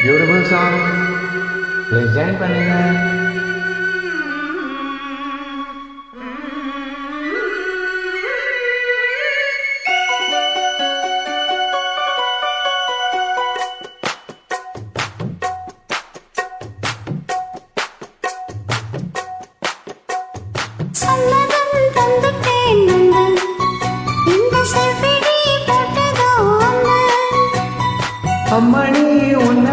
Beautiful song present பண்ணுங்க அம்மணி உன்னை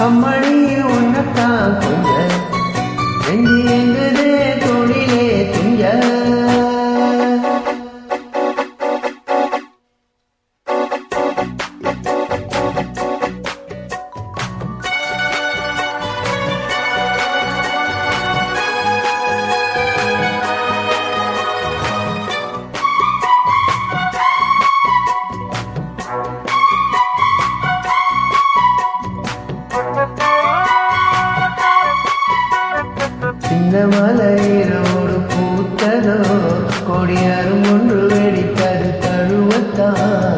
थमण இந்த மலையிலோடு பூத்ததோ கொடியாரும் ஒன்று வெடித்தது தழுவத்தான்.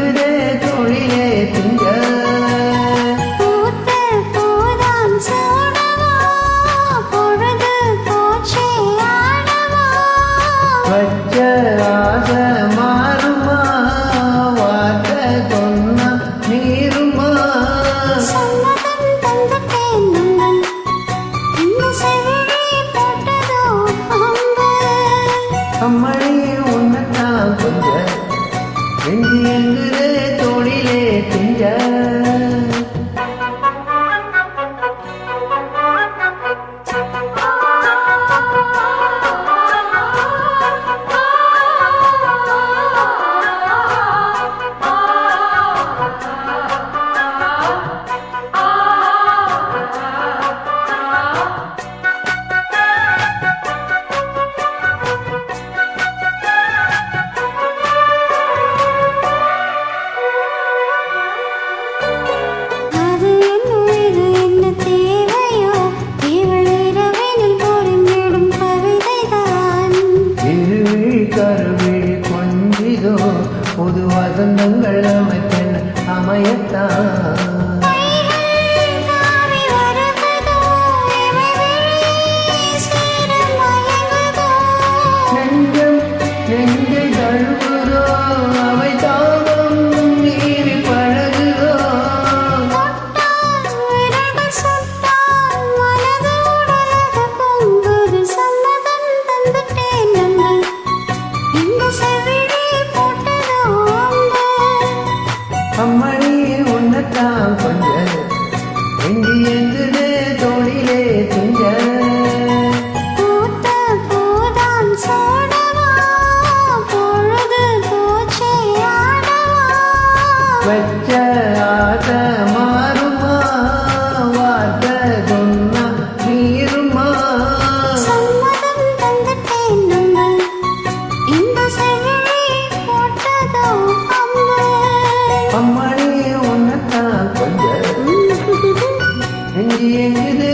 கருவிழி கொஞ்சிதோ புது வசந்தங்கள் அமைத்தன் அமையத்தான். വെച്ച ആത മാറുമാ വാർത്ത കൊന്ന നീരുമാ അമ്മണി ഒന്നത്താ കൊഞ്ച എഞ്ചി എഞ്ചിതേ